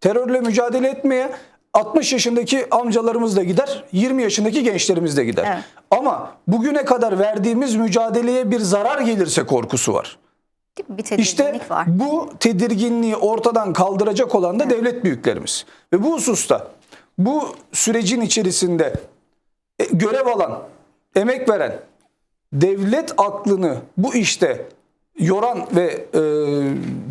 terörle mücadele etmeye 60 yaşındaki amcalarımız da gider, 20 yaşındaki gençlerimiz de gider. Evet. Ama bugüne kadar verdiğimiz mücadeleye bir zarar gelirse korkusu var. Bir tedirginlik İşte var. bu tedirginliği ortadan kaldıracak olan da devlet büyüklerimiz. Ve bu hususta bu sürecin içerisinde e, görev alan, emek veren, devlet aklını bu işte yoran ve e,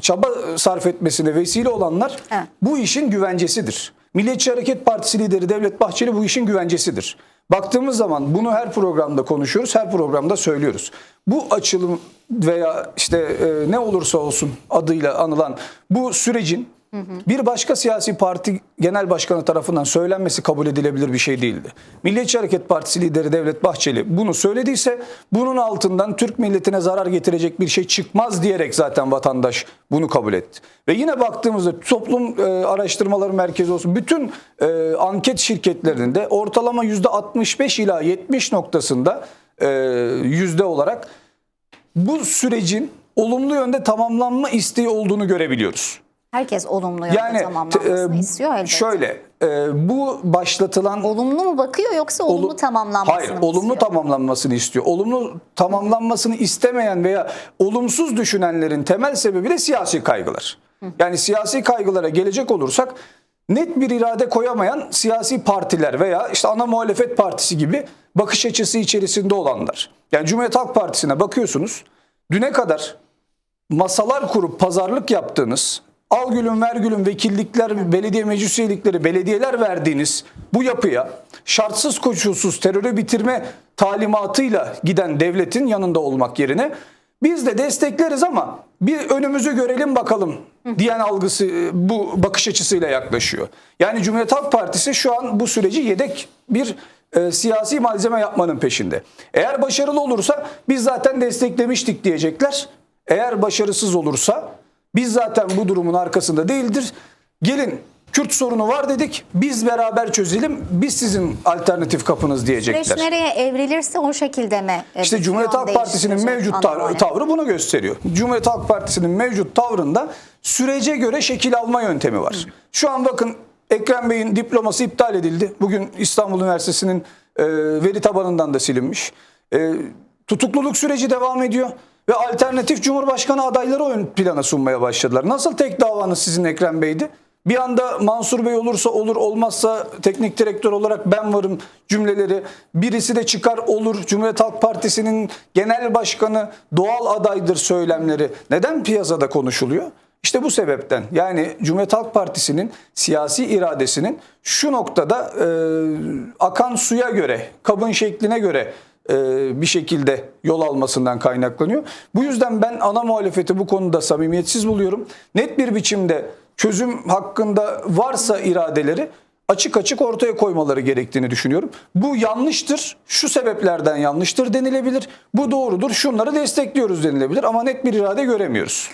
çaba sarf etmesine vesile olanlar Evet. bu işin güvencesidir. Milliyetçi Hareket Partisi lideri Devlet Bahçeli bu işin güvencesidir. Baktığımız zaman bunu her programda konuşuyoruz, her programda söylüyoruz. Bu açılım veya işte e, ne olursa olsun adıyla anılan bu sürecin bir başka siyasi parti genel başkanı tarafından söylenmesi kabul edilebilir bir şey değildi. Milliyetçi Hareket Partisi lideri Devlet Bahçeli bunu söylediyse bunun altından Türk milletine zarar getirecek bir şey çıkmaz diyerek zaten vatandaş bunu kabul etti. Ve yine baktığımızda toplum e, araştırmaları merkezi olsun bütün e, anket şirketlerinin de ortalama %65 ila 70 noktasında e, yüzde olarak bu sürecin olumlu yönde tamamlanma isteği olduğunu görebiliyoruz. Herkes olumlu Yani tamamlanmasını e, istiyor elbette. şöyle e, bu başlatılan Olumlu mu bakıyor yoksa olumlu Olu- tamamlanmasını Hayır, mı olumlu istiyor? tamamlanmasını istiyor. Olumlu tamamlanmasını istemeyen veya olumsuz düşünenlerin temel sebebi de siyasi kaygılar. Yani siyasi kaygılara gelecek olursak net bir irade koyamayan siyasi partiler veya işte ana muhalefet partisi gibi bakış açısı içerisinde olanlar. Yani Cumhuriyet Halk Partisi'ne bakıyorsunuz. Düne kadar masalar kurup pazarlık yaptığınız, al gülüm ver gülüm vekillikler, belediye meclis üyelikleri, belediyeler verdiğiniz bu yapıya şartsız koşulsuz terörü bitirme talimatıyla giden devletin yanında olmak yerine biz de destekleriz ama bir önümüzü görelim bakalım diyen algısı e, bu bakış açısıyla yaklaşıyor. Yani Cumhuriyet Halk Partisi şu an bu süreci yedek bir e, siyasi malzeme yapmanın peşinde. Eğer başarılı olursa biz zaten desteklemiştik diyecekler. Eğer başarısız olursa biz zaten bu durumun arkasında değildir. Gelin Kürt sorunu var dedik. Biz beraber çözelim. Biz sizin alternatif kapınız diyecekler. Süreç nereye evrilirse o şekilde mi? e, İşte Cumhuriyet Halk Partisi'nin mevcut muhalefet? tavrı bunu gösteriyor. Cumhuriyet Halk Partisi'nin mevcut tavrında sürece göre şekil alma yöntemi var. Şu an bakın Ekrem Bey'in diploması iptal edildi. Bugün İstanbul Üniversitesi'nin e, veri tabanından da silinmiş. E, tutukluluk süreci devam ediyor ve alternatif Cumhurbaşkanı adayları ön plana sunmaya başladılar. Nasıl tek davanız sizin Ekrem Bey'di? Bir anda Mansur Bey olursa olur olmazsa teknik direktör olarak ben varım cümleleri. Birisi de çıkar olur Cumhuriyet Halk Partisi'nin genel başkanı doğal adaydır söylemleri. Neden piyasada konuşuluyor? İşte bu sebepten yani Cumhuriyet Halk Partisi'nin siyasi iradesinin şu noktada e, akan suya göre, kabın şekline göre bir şekilde yol almasından kaynaklanıyor. Bu yüzden ben ana muhalefeti bu konuda samimiyetsiz buluyorum. Net bir biçimde çözüm hakkında varsa iradeleri açık açık ortaya koymaları gerektiğini düşünüyorum. Bu yanlıştır, şu sebeplerden yanlıştır denilebilir. Bu doğrudur, şunları destekliyoruz denilebilir ama net bir irade göremiyoruz.